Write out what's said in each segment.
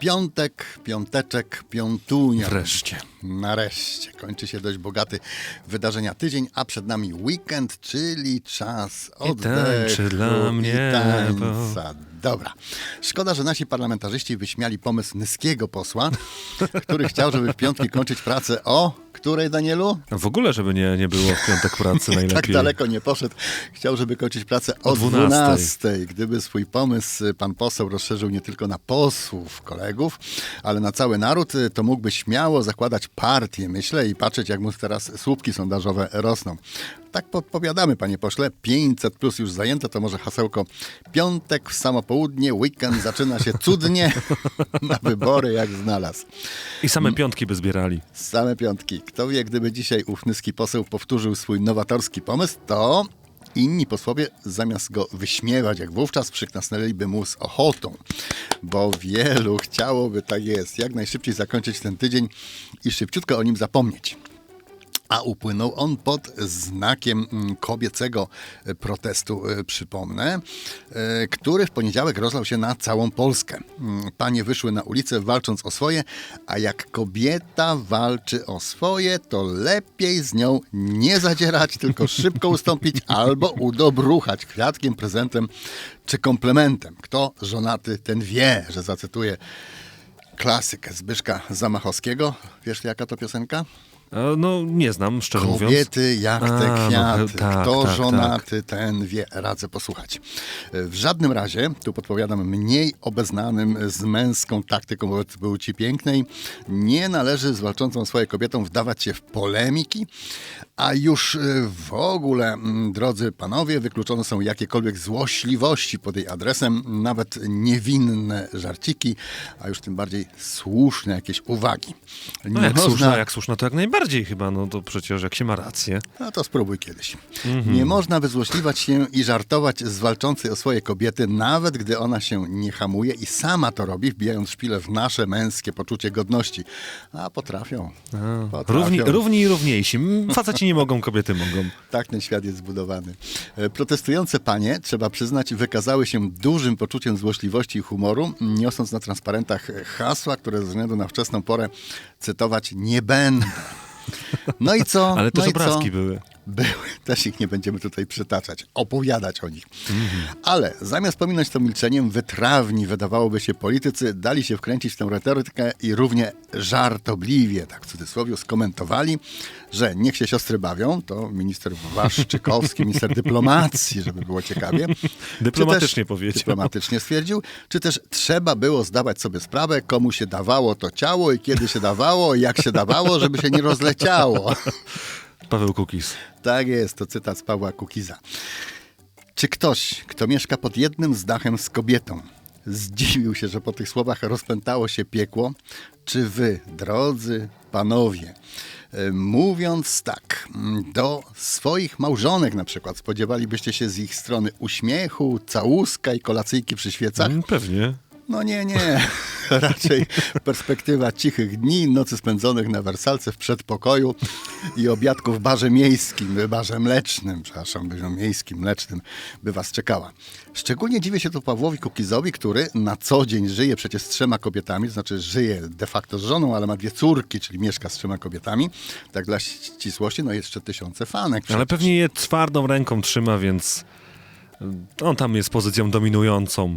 Piątek, piąteczek, piątunia. Wreszcie. Nareszcie. Kończy się dość bogaty wydarzenia tydzień, a przed nami weekend, czyli czas oddechu tańczy dla mnie, i tańca. Dobra. Szkoda, że nasi parlamentarzyści wyśmiali pomysł nyskiego posła, który chciał, żeby w piątki kończyć pracę o której, Danielu? W ogóle, żeby nie, nie było w piątek pracy najlepiej. Tak daleko nie poszedł. Chciał, żeby kończyć pracę o O 12. 12. Gdyby swój pomysł pan poseł rozszerzył nie tylko na posłów, kolegów, ale na cały naród, to mógłby śmiało zakładać partię, myślę, i patrzeć, jak mu teraz słupki sondażowe rosną. Tak podpowiadamy, panie pośle. 500 plus już zajęte, to może hasełko piątek w samo południe, weekend zaczyna się cudnie, na wybory jak znalazł. I same piątki by zbierali. Same piątki. Kto wie, gdyby dzisiaj ów nyski poseł powtórzył swój nowatorski pomysł, to inni posłowie zamiast go wyśmiewać, jak wówczas przyknasnęliby mu z ochotą. Bo wielu chciałoby, tak jest, jak najszybciej zakończyć ten tydzień i szybciutko o nim zapomnieć. A upłynął on pod znakiem mm, kobiecego e, protestu, e, przypomnę, e, który w poniedziałek rozlał się na całą Polskę. Mm, Panie wyszły na ulicę walcząc o swoje, a jak kobieta walczy o swoje, to lepiej z nią nie zadzierać, tylko szybko ustąpić albo udobruchać kwiatkiem, prezentem czy komplementem. Kto żonaty, ten wie, że zacytuję klasykę Zbyszka Zamachowskiego. Wiesz jaka to piosenka? A, No, nie znam, szczerze mówiąc. Kobiety jak te A, no, kwiaty. tak, Kto tak, żonaty, ten wie. Radzę posłuchać. W żadnym razie, tu podpowiadam mniej obeznanym z męską taktyką wobec płci pięknej, nie należy z walczącą swoją kobietą wdawać się w polemiki, a już y, w ogóle, drodzy panowie, wykluczone są jakiekolwiek złośliwości pod jej adresem, nawet niewinne żarciki, a już tym bardziej słuszne jakieś uwagi. No, jak słuszna, jak słuszna, to jak najbardziej chyba. No to przecież jak się ma rację. No to spróbuj kiedyś. Nie można wyzłośliwać się i żartować z walczącej o swoje kobiety, nawet gdy ona się nie hamuje i sama to robi, wbijając szpilę w nasze męskie poczucie godności. A potrafią. potrafią. Równi, równi i równiejsi. Faceci nie mogą, kobiety mogą. Tak ten świat jest zbudowany. E, Protestujące panie, trzeba przyznać, wykazały się dużym poczuciem złośliwości i humoru, niosąc na transparentach hasła, które ze względu na wczesną porę cytować nie będę. No i co? Ale też no i co? obrazki były. Były, też ich nie będziemy tutaj przytaczać, opowiadać o nich. Ale zamiast pominąć to milczeniem, wytrawni, wydawałoby się, politycy dali się wkręcić w tę retorykę i równie żartobliwie, tak w cudzysłowie, skomentowali, że niech się siostry bawią, to minister Waszczykowski, minister dyplomacji, żeby było ciekawie. Dyplomatycznie też, powiedział. Dyplomatycznie stwierdził, czy też trzeba było zdawać sobie sprawę, komu się dawało to ciało i kiedy się dawało, i jak się dawało, żeby się nie rozleciało. Paweł Kukis. Tak jest, to cytat z Pawła Kukiza. Czy ktoś, kto mieszka pod jednym z dachem z kobietą, zdziwił się, że po tych słowach rozpętało się piekło? Czy wy, drodzy panowie, e, mówiąc tak do swoich małżonek na przykład, spodziewalibyście się z ich strony uśmiechu, całuska i kolacyjki przy świecach? Mm, Pewnie. No nie, nie. Raczej perspektywa cichych dni, nocy spędzonych na wersalce w przedpokoju i obiadków w barze miejskim, barze mlecznym, przepraszam, miejskim, mlecznym, by was czekała. Szczególnie dziwię się tu Pawłowi Kukizowi, który na co dzień żyje przecież z trzema kobietami, to znaczy żyje de facto z żoną, ale ma dwie córki, czyli mieszka z trzema kobietami. Tak dla ścisłości, no jeszcze tysiące fanek. Ale przecież. pewnie je twardą ręką trzyma, więc on tam jest pozycją dominującą.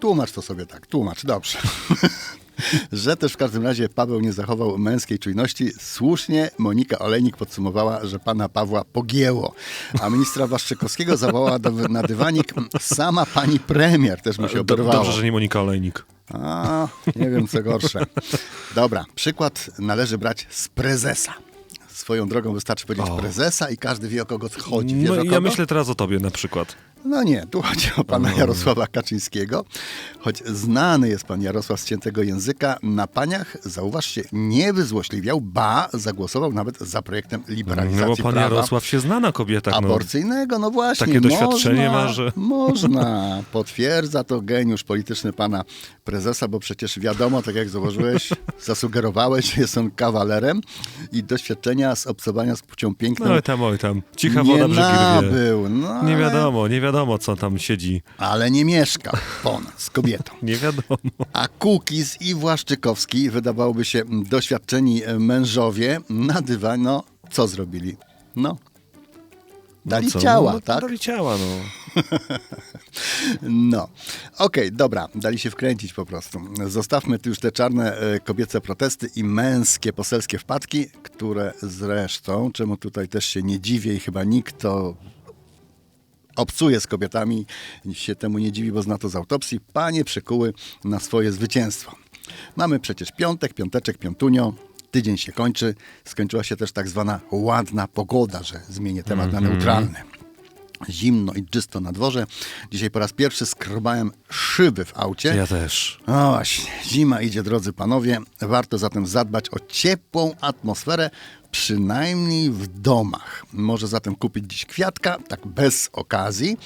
Tłumacz to sobie tak, tłumacz, dobrze. że też w każdym razie Paweł nie zachował męskiej czujności. Słusznie Monika Olejnik podsumowała, że pana Pawła pogięło. A ministra Waszczykowskiego zawołała na dywanik sama pani premier. Też mu się Do, oberwało. dobrze, że nie Monika Olejnik. A, nie wiem co gorsze. Dobra, przykład należy brać z prezesa. Swoją drogą wystarczy powiedzieć O. prezesa i każdy wie o kogo chodzi. Wiesz, No, o ja kogo? myślę teraz o tobie na przykład. No nie, tu chodzi o pana Jarosława Kaczyńskiego. Choć znany jest pan Jarosław z ciętego języka, na paniach, zauważcie, nie wyzłośliwiał, ba, zagłosował nawet za projektem liberalizacji No bo pan prawa Jarosław się zna na kobietach. No. aborcyjnego. No właśnie, Takie doświadczenie można, ma, że- Można. Potwierdza to geniusz polityczny pana prezesa, bo przecież wiadomo, tak jak zauważyłeś, zasugerowałeś, że jest on kawalerem i doświadczenia z obcowania z płcią piękną No oj tam, oj tam. Cicha nie woda brzegi rwie. nabył. No, Nie ale- wiadomo, nie wiadomo. wiadomo, co tam siedzi. Ale nie mieszka ponad z kobietą. Nie wiadomo. A Kukis i Właszczykowski, wydawałoby się doświadczeni mężowie, na dywan, no co zrobili? No, dali Co? ciała, no, tak? Dali ciała, no. No, okej, dobra, dali się wkręcić po prostu. Zostawmy tu już te czarne e, kobiece protesty i męskie poselskie wpadki, które zresztą, czemu tutaj też się nie dziwię i chyba nikt to obcuje z kobietami, się temu nie dziwi, bo zna to z autopsji, panie przykuły na swoje zwycięstwo. Mamy przecież piątek, piąteczek, piątunio, tydzień się kończy, skończyła się też tak zwana ładna pogoda, że zmienię temat na neutralny zimno i czysto na dworze. Dzisiaj po raz pierwszy skrobałem szyby w aucie. Ja też. No właśnie, zima idzie, drodzy panowie. Warto zatem zadbać o ciepłą atmosferę, przynajmniej w domach. Może zatem kupić dziś kwiatka, tak bez okazji,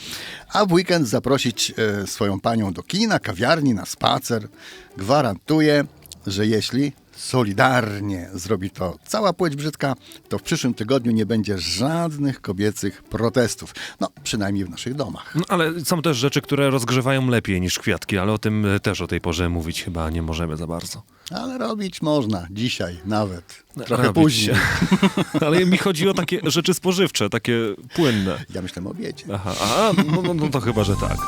a w weekend zaprosić e, swoją panią do kina, kawiarni, na spacer. Gwarantuję, że jeśli solidarnie zrobi to cała płeć brzydka, to w przyszłym tygodniu nie będzie żadnych kobiecych protestów. No, przynajmniej w naszych domach. No, ale są też rzeczy, które rozgrzewają lepiej niż kwiatki, ale o tym e, też o tej porze mówić chyba nie możemy za bardzo. Ale robić można dzisiaj nawet. Trochę Robić później. ale mi chodzi o takie rzeczy spożywcze, takie płynne. Ja myślę o obiedzie. Aha, aha no, no, no to chyba, że tak.